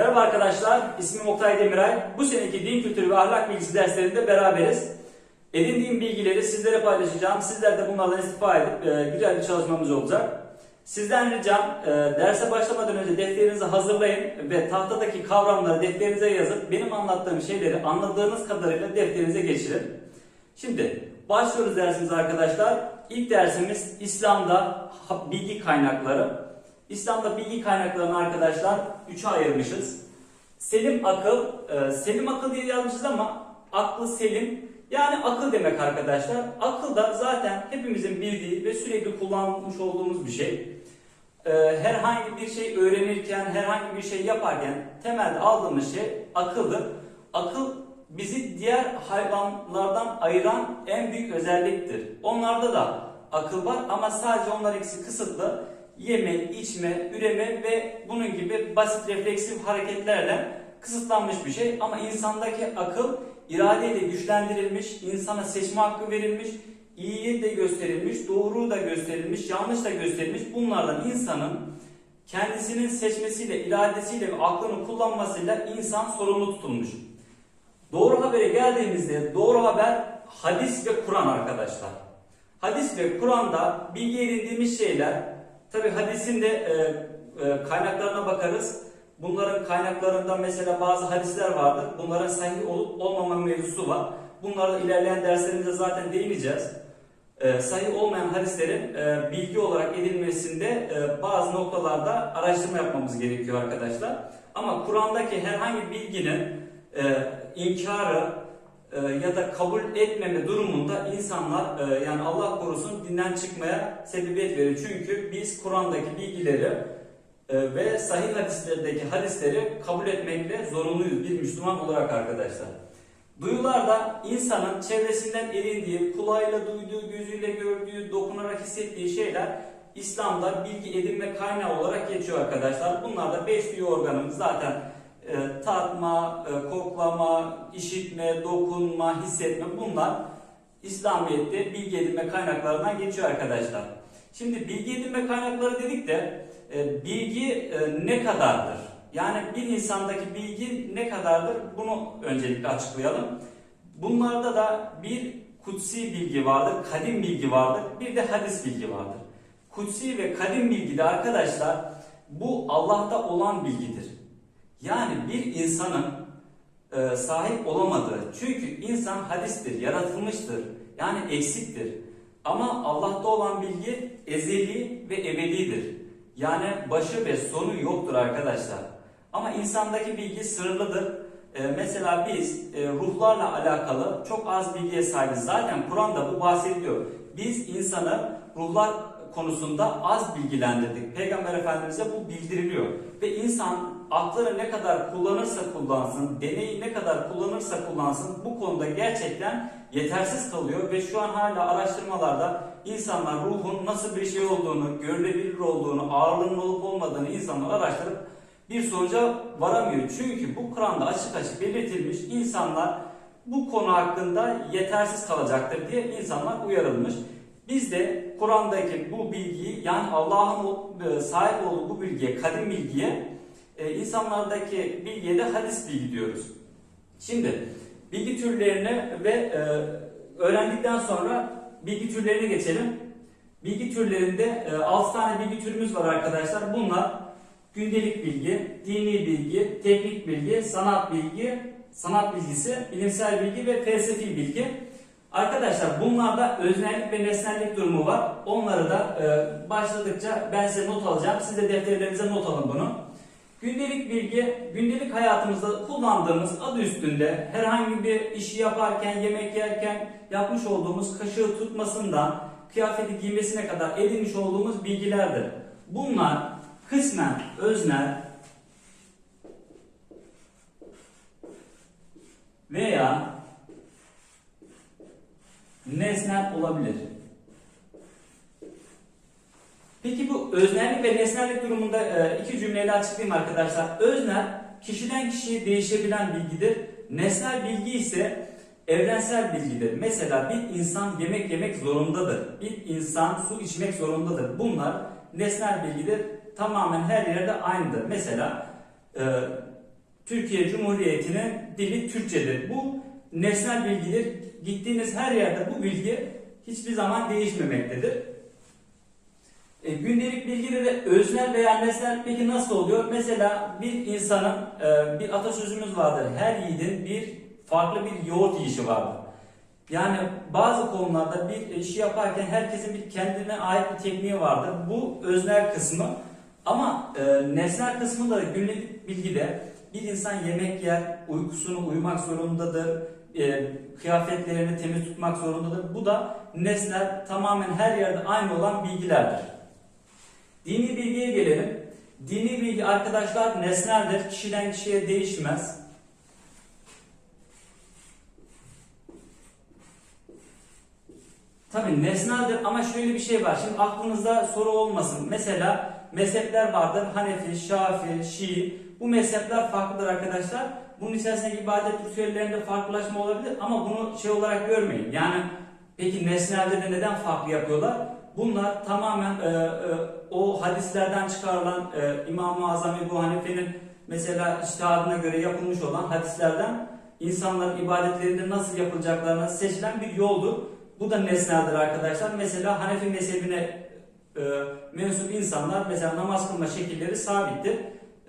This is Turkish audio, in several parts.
Merhaba arkadaşlar, ismim Oktay Demiray. Bu seneki din kültürü ve ahlak bilgisi derslerinde beraberiz. Edindiğim bilgileri sizlere paylaşacağım. Sizler de bunlardan istifade edip e, güzel bir çalışmamız olacak. Sizden ricam e, derse başlamadan önce defterinizi hazırlayın ve tahtadaki kavramları defterinize yazıp benim anlattığım şeyleri anladığınız kadarıyla defterinize geçirin. Şimdi başlıyoruz dersimize arkadaşlar. İlk dersimiz İslam'da bilgi kaynakları. İslam'da bilgi kaynaklarını arkadaşlar üçe ayırmışız. Selim akıl, e, selim akıl diye yazmışız ama aklı selim yani akıl demek arkadaşlar. Akıl da zaten hepimizin bildiği ve sürekli kullanmış olduğumuz bir şey. E, herhangi bir şey öğrenirken, herhangi bir şey yaparken temelde aldığımız şey akıldır. Akıl bizi diğer hayvanlardan ayıran en büyük özelliktir. Onlarda da akıl var ama sadece onlar ikisi kısıtlı. Yeme, içme, üreme ve bunun gibi basit refleksif hareketlerle kısıtlanmış bir şey. Ama insandaki akıl iradeyle güçlendirilmiş, insana seçme hakkı verilmiş, iyiyi de gösterilmiş, doğruyu da gösterilmiş, yanlış da gösterilmiş. Bunlardan insanın kendisinin seçmesiyle, iradesiyle ve aklını kullanmasıyla insan sorumlu tutulmuş. Doğru habere geldiğimizde doğru haber hadis ve Kur'an arkadaşlar. Hadis ve Kur'an'da bilgi edindiğimiz şeyler, tabi hadisin de e, e, kaynaklarına bakarız. Bunların kaynaklarında mesela bazı hadisler vardır. Bunların sahih olup olmama mevzusu var. Bunlarla ilerleyen derslerimizde zaten değineceğiz. E, sahih olmayan hadislerin e, bilgi olarak edilmesinde e, bazı noktalarda araştırma yapmamız gerekiyor arkadaşlar. Ama Kur'an'daki herhangi bilginin e, inkarı ya da kabul etmeme durumunda insanlar e, yani Allah korusun dinden çıkmaya sebebiyet verir. Çünkü biz Kur'an'daki bilgileri e, ve sahih hadislerdeki hadisleri kabul etmekle zorunluyuz bir Müslüman olarak arkadaşlar. Duyularda insanın çevresinden edindiği, kulağıyla duyduğu, gözüyle gördüğü, dokunarak hissettiği şeyler İslam'da bilgi edinme kaynağı olarak geçiyor arkadaşlar. Bunlar da beş duyu organımız zaten e, tatma, e, koklama, işitme, dokunma, hissetme bunlar İslamiyet'te bilgi edinme kaynaklarından geçiyor arkadaşlar. Şimdi bilgi edinme kaynakları dedik de e, bilgi e, ne kadardır? Yani bir insandaki bilgi ne kadardır? Bunu öncelikle açıklayalım. Bunlarda da bir kutsi bilgi vardır, kadim bilgi vardır, bir de hadis bilgi vardır. Kutsi ve kadim bilgi de arkadaşlar bu Allah'ta olan bilgidir. Yani bir insanın e, sahip olamadığı, çünkü insan hadistir, yaratılmıştır, yani eksiktir. Ama Allah'ta olan bilgi ezeli ve ebedidir. Yani başı ve sonu yoktur arkadaşlar. Ama insandaki bilgi sınırlıdır. E, mesela biz e, ruhlarla alakalı çok az bilgiye sahibiz. Zaten Kur'an'da bu bahsediliyor. Biz insanı ruhlar konusunda az bilgilendirdik. Peygamber Efendimiz'e bu bildiriliyor. Ve insan aklını ne kadar kullanırsa kullansın, deneyi ne kadar kullanırsa kullansın bu konuda gerçekten yetersiz kalıyor ve şu an hala araştırmalarda insanlar ruhun nasıl bir şey olduğunu, görülebilir olduğunu, ağırlığının olup olmadığını insanlar araştırıp bir sonuca varamıyor. Çünkü bu Kur'an'da açık açık belirtilmiş insanlar bu konu hakkında yetersiz kalacaktır diye insanlar uyarılmış. Biz de Kur'an'daki bu bilgiyi yani Allah'ın e, sahip olduğu bu bilgiye, kadim bilgiye e, insanlardaki bilgiye de hadis bilgi diyoruz. Şimdi bilgi türlerini ve e, öğrendikten sonra bilgi türlerine geçelim. Bilgi türlerinde 6 tane bilgi türümüz var arkadaşlar. Bunlar gündelik bilgi, dini bilgi, teknik bilgi, sanat bilgi, sanat bilgisi, bilimsel bilgi ve felsefi bilgi. Arkadaşlar bunlarda öznellik ve nesnellik durumu var. Onları da e, başladıkça ben size not alacağım. Siz de defterlerinize not alın bunu. Gündelik bilgi, gündelik hayatımızda kullandığımız adı üstünde herhangi bir işi yaparken, yemek yerken yapmış olduğumuz kaşığı tutmasından kıyafeti giymesine kadar edinmiş olduğumuz bilgilerdir. Bunlar kısmen öznel veya nesnel olabilir. Peki bu öznellik ve nesnellik durumunda e, iki cümleyle açıklayayım arkadaşlar. Öznel kişiden kişiye değişebilen bilgidir. Nesnel bilgi ise evrensel bilgidir. Mesela bir insan yemek yemek zorundadır. Bir insan su içmek zorundadır. Bunlar nesnel bilgidir. Tamamen her yerde aynıdır. Mesela e, Türkiye Cumhuriyeti'nin dili Türkçedir. Bu nesnel bilgidir. Gittiğiniz her yerde bu bilgi hiçbir zaman değişmemektedir. E, gündelik bilgide de öznel veya nesnel peki nasıl oluyor? Mesela bir insanın e, bir atasözümüz vardır. Her yiğidin bir farklı bir yoğurt yiyişi vardır. Yani bazı konularda bir işi yaparken herkesin bir kendine ait bir tekniği vardır. Bu öznel kısmı. Ama e, nesnel kısmı da günlük bilgide bir insan yemek yer, uykusunu uyumak zorundadır, e, kıyafetlerini temiz tutmak zorundadır. Bu da nesnel tamamen her yerde aynı olan bilgilerdir. Dini bilgiye gelelim. Dini bilgi arkadaşlar nesneldir. Kişiden kişiye değişmez. Tabi nesneldir ama şöyle bir şey var. Şimdi aklınızda soru olmasın. Mesela mezhepler vardır. Hanefi, Şafi, Şii. Bu mezhepler farklıdır arkadaşlar. Bunun içerisindeki ibadet ritüellerinde farklılaşma olabilir ama bunu şey olarak görmeyin. Yani peki nesnelde de neden farklı yapıyorlar? Bunlar tamamen e, e, o hadislerden çıkarılan e, İmam-ı Azam Ebu Hanife'nin mesela iştihadına göre yapılmış olan hadislerden insanların ibadetlerinde nasıl yapılacaklarına seçilen bir yoldur. Bu da nesneldir arkadaşlar. Mesela Hanefi mezhebine e, mensup insanlar mesela namaz kılma şekilleri sabittir.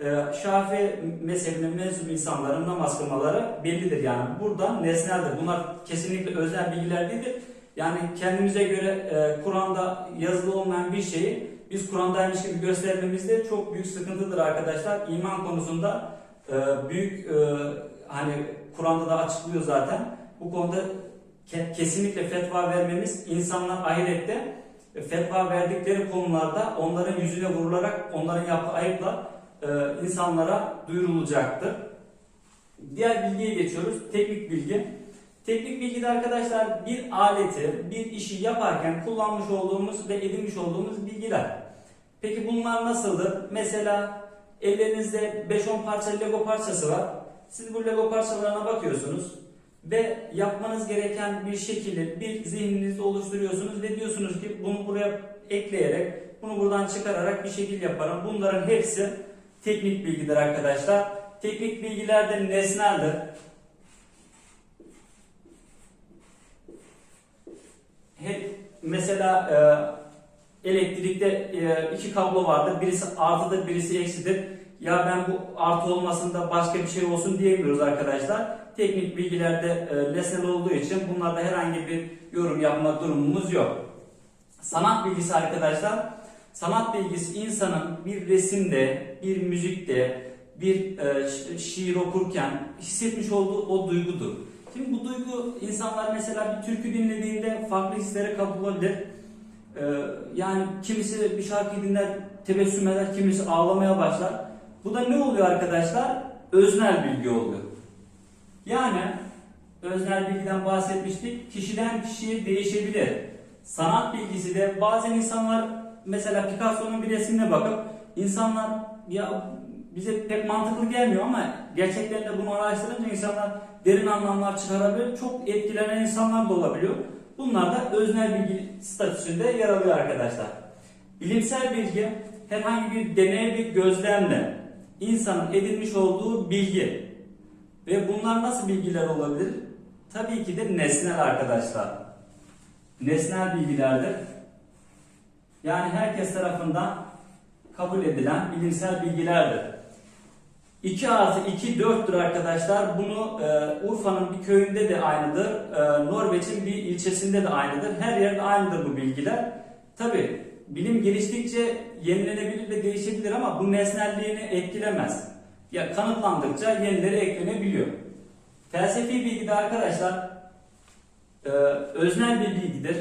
E, Şafii mezhebine mensup insanların namaz kılmaları bellidir yani. Burada nesneldir. Bunlar kesinlikle özel bilgiler değildir. Yani kendimize göre e, Kur'an'da yazılı olmayan bir şeyi biz Kur'an'daymış gibi göstermemiz çok büyük sıkıntıdır arkadaşlar. İman konusunda e, büyük e, hani Kur'an'da da açıklıyor zaten. Bu konuda ke- kesinlikle fetva vermemiz insanlar ahirette fetva verdikleri konularda onların yüzüne vurularak onların yaptığı ayıpla e, insanlara duyurulacaktır. Diğer bilgiye geçiyoruz. Teknik bilgi. Teknik bilgide arkadaşlar bir aleti, bir işi yaparken kullanmış olduğumuz ve edinmiş olduğumuz bilgiler. Peki bunlar nasıldır? Mesela ellerinizde 5-10 parça Lego parçası var. Siz bu Lego parçalarına bakıyorsunuz ve yapmanız gereken bir şekilde bir zihninizde oluşturuyorsunuz ve diyorsunuz ki bunu buraya ekleyerek, bunu buradan çıkararak bir şekil yaparım. Bunların hepsi teknik bilgidir arkadaşlar. Teknik bilgiler de nesneldir. Hep mesela e, elektrikte e, iki kablo vardır. Birisi artıdır, birisi eksidir. Ya ben bu artı olmasında başka bir şey olsun diyemiyoruz arkadaşlar. Teknik bilgilerde e, nesnel olduğu için bunlarda herhangi bir yorum yapma durumumuz yok. Sanat bilgisi arkadaşlar, sanat bilgisi insanın bir resimde, bir müzikte, bir e, şi- şiir okurken hissetmiş olduğu o duygudur. Şimdi bu duygu insanlar mesela bir türkü dinlediğinde farklı hislere kapılabilir. Ee, yani kimisi bir şarkıyı dinler, tebessüm eder, kimisi ağlamaya başlar. Bu da ne oluyor arkadaşlar? Öznel bilgi oluyor. Yani öznel bilgiden bahsetmiştik. Kişiden kişiye değişebilir. Sanat bilgisi de bazen insanlar mesela Picasso'nun bir resmine bakıp insanlar ya bize pek mantıklı gelmiyor ama gerçekten bunu araştırınca insanlar derin anlamlar çıkarabilir. Çok etkilenen insanlar da olabiliyor. Bunlar da öznel bilgi statüsünde yer alıyor arkadaşlar. Bilimsel bilgi herhangi bir deney bir gözlemle insanın edinmiş olduğu bilgi. Ve bunlar nasıl bilgiler olabilir? Tabii ki de nesnel arkadaşlar. Nesnel bilgilerdir. Yani herkes tarafından kabul edilen bilimsel bilgilerdir. 2 artı 2 4'tür arkadaşlar. Bunu e, Urfa'nın bir köyünde de aynıdır. E, Norveç'in bir ilçesinde de aynıdır. Her yerde aynıdır bu bilgiler. Tabi bilim geliştikçe yenilenebilir ve değişebilir ama bu nesnelliğini etkilemez. Ya kanıtlandıkça yenileri eklenebiliyor. Felsefi bilgi de arkadaşlar e, öznel bir bilgidir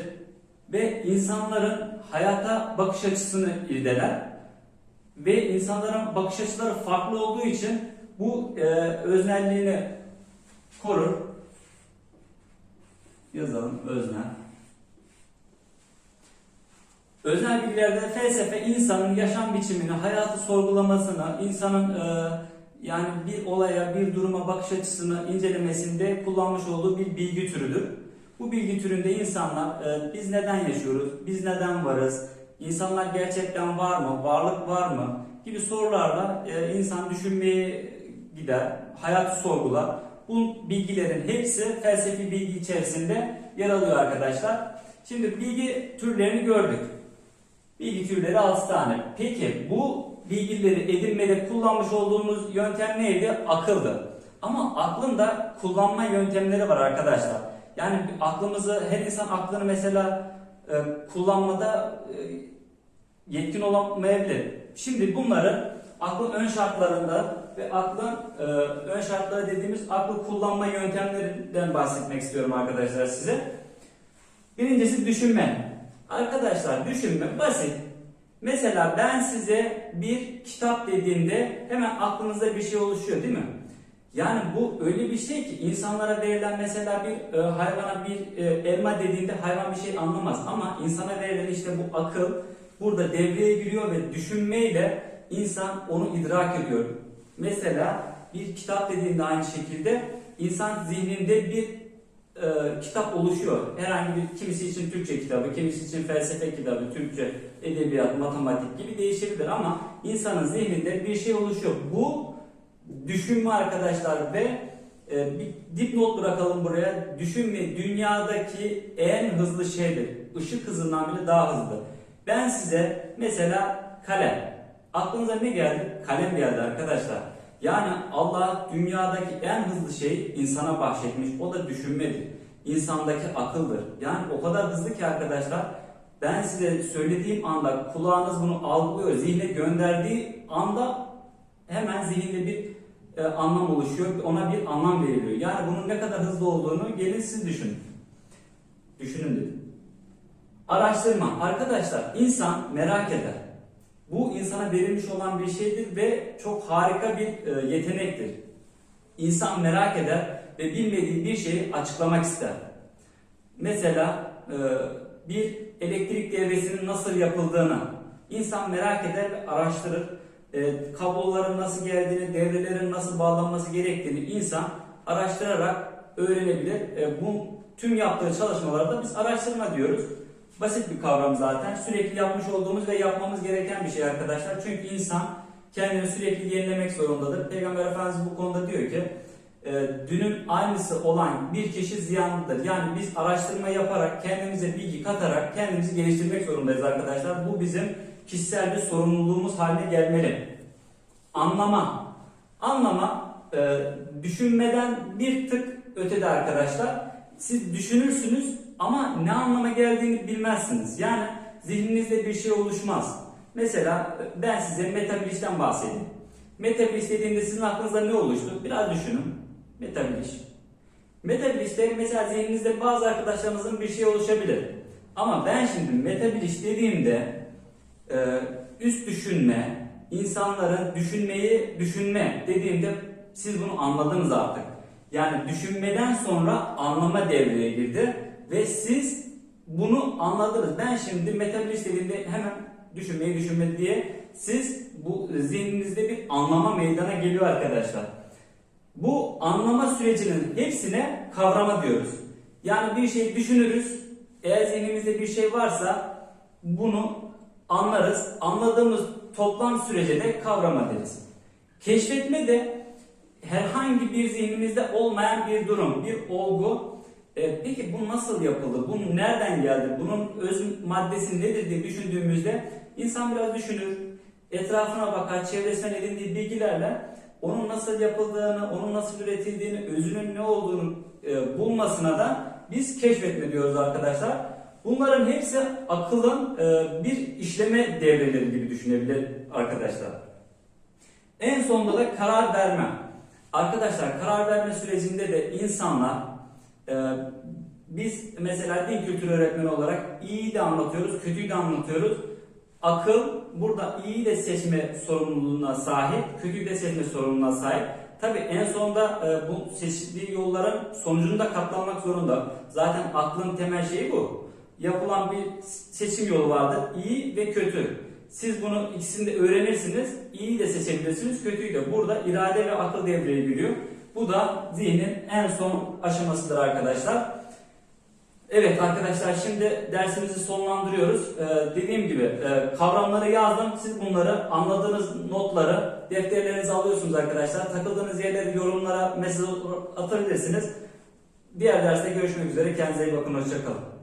ve insanların hayata bakış açısını irdeler ve insanların bakış açıları farklı olduğu için bu e, öznelliğini korur. Yazalım öznel. Öznel bilgilerde felsefe insanın yaşam biçimini, hayatı sorgulamasını, insanın e, yani bir olaya, bir duruma bakış açısını incelemesinde kullanmış olduğu bir bilgi türüdür. Bu bilgi türünde insanlar e, biz neden yaşıyoruz, biz neden varız, insanlar gerçekten var mı, varlık var mı gibi sorularla e, insan düşünmeye gider, hayatı sorgular. Bu bilgilerin hepsi felsefi bilgi içerisinde yer alıyor arkadaşlar. Şimdi bilgi türlerini gördük. Bilgi türleri 6 tane. Peki bu bilgileri edinmede kullanmış olduğumuz yöntem neydi? Akıldı. Ama aklın da kullanma yöntemleri var arkadaşlar. Yani aklımızı, her insan aklını mesela e, kullanmada e, yetkin olamayabilir. Şimdi bunları aklın ön şartlarında ve aklın e, ön şartları dediğimiz aklı kullanma yöntemlerinden bahsetmek istiyorum arkadaşlar size. Birincisi düşünme. Arkadaşlar düşünme basit. Mesela ben size bir kitap dediğimde hemen aklınızda bir şey oluşuyor değil mi? Yani bu öyle bir şey ki insanlara verilen mesela bir e, hayvana bir e, elma dediğinde hayvan bir şey anlamaz ama insana verilen işte bu akıl burada devreye giriyor ve düşünmeyle insan onu idrak ediyor. Mesela bir kitap dediğinde aynı şekilde insan zihninde bir e, kitap oluşuyor. Herhangi bir kimisi için Türkçe kitabı, kimisi için felsefe kitabı, Türkçe, edebiyat, matematik gibi değişebilir ama insanın zihninde bir şey oluşuyor. Bu düşünme arkadaşlar ve e, bir dipnot bırakalım buraya. Düşünme dünyadaki en hızlı şeydir. Işık hızından bile daha hızlı. Ben size mesela kalem. Aklınıza ne geldi? Kalem geldi arkadaşlar. Yani Allah dünyadaki en hızlı şeyi insana bahşetmiş. O da düşünmedir. İnsandaki akıldır. Yani o kadar hızlı ki arkadaşlar ben size söylediğim anda kulağınız bunu algılıyor, zihne gönderdiği anda hemen zihinde bir e, anlam oluşuyor. Ona bir anlam veriliyor. Yani bunun ne kadar hızlı olduğunu gelin siz düşünün. Düşünün dedim. Araştırma. Arkadaşlar insan merak eder. Bu insana verilmiş olan bir şeydir ve çok harika bir e, yetenektir. İnsan merak eder ve bilmediği bir şeyi açıklamak ister. Mesela e, bir elektrik devresinin nasıl yapıldığını insan merak eder ve araştırır. E, kabloların nasıl geldiğini, devrelerin nasıl bağlanması gerektiğini insan araştırarak öğrenebilir. E, bu tüm yaptığı çalışmalarda biz araştırma diyoruz. Basit bir kavram zaten. Sürekli yapmış olduğumuz ve yapmamız gereken bir şey arkadaşlar. Çünkü insan kendini sürekli yenilemek zorundadır. Peygamber Efendimiz bu konuda diyor ki e, dünün aynısı olan bir kişi ziyanlıdır. Yani biz araştırma yaparak, kendimize bilgi katarak kendimizi geliştirmek zorundayız arkadaşlar. Bu bizim kişisel bir sorumluluğumuz haline gelmeli. Anlama. Anlama e, düşünmeden bir tık ötede arkadaşlar. Siz düşünürsünüz ama ne anlama geldiğini bilmezsiniz. Yani zihninizde bir şey oluşmaz. Mesela ben size metabilişten bahsedeyim. Metabiliş dediğimde sizin aklınızda ne oluştu? Biraz düşünün. Metabiliş. Metabilişte mesela zihninizde bazı arkadaşlarınızın bir şey oluşabilir. Ama ben şimdi metabiliş dediğimde e, üst düşünme, insanların düşünmeyi düşünme dediğimde siz bunu anladınız artık. Yani düşünmeden sonra anlama devreye girdi ve siz bunu anladınız. Ben şimdi metabilist dediğimde hemen düşünmeyi düşünme diye siz bu zihninizde bir anlama meydana geliyor arkadaşlar. Bu anlama sürecinin hepsine kavrama diyoruz. Yani bir şey düşünürüz. Eğer zihnimizde bir şey varsa bunu anlarız. Anladığımız toplam sürece de kavrama deriz. Keşfetme de herhangi bir zihnimizde olmayan bir durum, bir olgu. E, peki bu nasıl yapıldı? Bu nereden geldi? Bunun öz maddesi nedir diye düşündüğümüzde insan biraz düşünür. Etrafına bakar, çevresinden edindiği bilgilerle onun nasıl yapıldığını, onun nasıl üretildiğini, özünün ne olduğunu e, bulmasına da biz keşfetme diyoruz arkadaşlar. Bunların hepsi akılın e, bir işleme devreleri gibi düşünebilir arkadaşlar. En sonunda da karar verme. Arkadaşlar karar verme sürecinde de insanlar e, biz mesela din kültürü öğretmeni olarak iyi de anlatıyoruz, kötüyü de anlatıyoruz. Akıl burada iyi de seçme sorumluluğuna sahip, kötüyü de seçme sorumluluğuna sahip. Tabi en sonunda e, bu seçtiği yolların sonucunu da katlanmak zorunda. Zaten aklın temel şeyi bu. Yapılan bir seçim yolu vardır. iyi ve kötü. Siz bunu ikisini de öğrenirsiniz. İyi de seçebilirsiniz, kötüyü de. Burada irade ve akıl devreye giriyor. Bu da zihnin en son aşamasıdır arkadaşlar. Evet arkadaşlar şimdi dersimizi sonlandırıyoruz. Ee, dediğim gibi e, kavramları yazdım. Siz bunları anladığınız notları defterlerinize alıyorsunuz. arkadaşlar. Takıldığınız yerleri yorumlara mesaj atabilirsiniz. Diğer derste görüşmek üzere. Kendinize iyi bakın. Hoşçakalın.